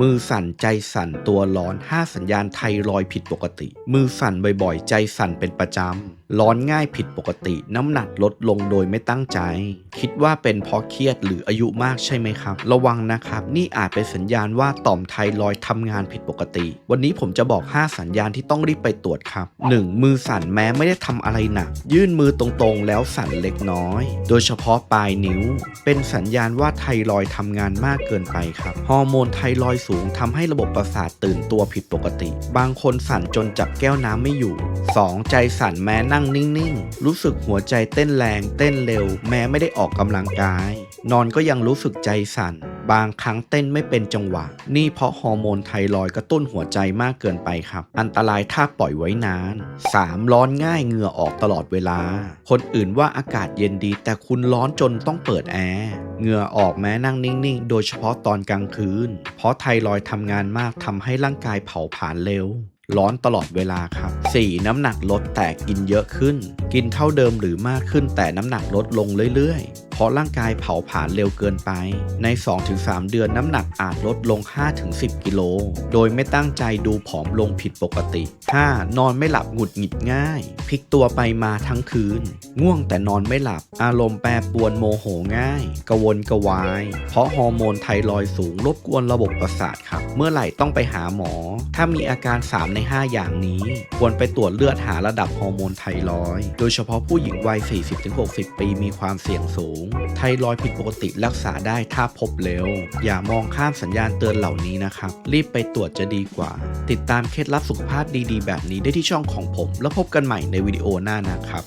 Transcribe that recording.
มือสั่นใจสั่นตัวร้อน 5 สัญญาณไทรอยผิดปกติ มือสั่นบ่อยๆ ใจสั่นเป็นประจำ ร้อนง่ายผิดปกติ น้ำหนักลดลงโดยไม่ตั้งใจ คิดว่าเป็นเพราะเครียดหรืออายุมากใช่ไหมครับ ระวังนะครับ นี่อาจเป็นสัญญาณว่าต่อมไทรอยทำงานผิดปกติ วันนี้ผมจะบอก 5 สัญญาณที่ต้องรีบไปตรวจครับ 1. มือสั่นแม้ไม่ได้ทำอะไรหนัก ยื่นมือตรงๆ แล้วสั่นเล็กน้อย โดยเฉพาะปลายนิ้ว เป็นสัญญาณว่าไทรอยทำงานมากเกินไปครับ ฮอร์โมนไทรอยสูงทำให้ระบบประสาทตื่นตัวผิดปกติ บางคนสั่นจนจับแก้วน้ำไม่อยู่ 2. ใจสั่นแม้นั่งนิ่งๆ รู้สึกหัวใจเต้นแรงเต้นเร็ว แม้ไม่ได้ออกกำลังกาย นอนก็ยังรู้สึกใจสั่น บางครั้งเต้นไม่เป็นจังหวะ นี่เพราะฮอร์โมนไทรอยกระตุ้นหัวใจมากเกินไปครับ อันตรายถ้าปล่อยไว้นาน 3. ร้อนง่ายเหงื่อออกตลอดเวลา คนอื่นว่าอากาศเย็นดี แต่คุณร้อนจนต้องเปิดแอร์เหงื่อออกแม้นั่งนิ่งๆ โดยเฉพาะตอนกลางคืน เพราะไทรอยทำงานมากทำให้ร่างกายเผาผลาญเร็ว ร้อนตลอดเวลาครับ 4. น้ำหนักลดแต่กินเยอะขึ้น กินเท่าเดิมหรือมากขึ้นแต่น้ำหนักลดลงเรื่อยๆ ราะร่างกายเผาผลาญเร็วเกินไป ใน 2-3 เดือนน้ำหนักอาจลดลง 5-10 กิโล โดยไม่ตั้งใจดูผอมลงผิดปกติ 5. นอนไม่หลับหงุดหงิดง่าย พลิกตัวไปมาทั้งคืน ง่วงแต่นอนไม่หลับ อารมณ์แปรปรวนโมโหง่าย กระวนกระวาย เพราะฮอร์โมนไทรอยสูงรบกวนระบบประสาทครับ เมื่อไหร่ต้องไปหาหมอ ถ้ามีอาการ 3 ใน 5 อย่างนี้ ควรไปตรวจเลือดหาระดับฮอร์โมนไทรอย โดยเฉพาะผู้หญิงวัย 40-60 ปีมีความเสี่ยงสูงไทรอยผิดปกติรักษาได้ถ้าพบเร็ว อย่ามองข้ามสัญญาณเตือนเหล่านี้นะครับ รีบไปตรวจจะดีกว่า ติดตามเคล็ดลับสุขภาพดีๆ แบบนี้ได้ที่ช่องของผม แล้วพบกันใหม่ในวิดีโอหน้านะครับ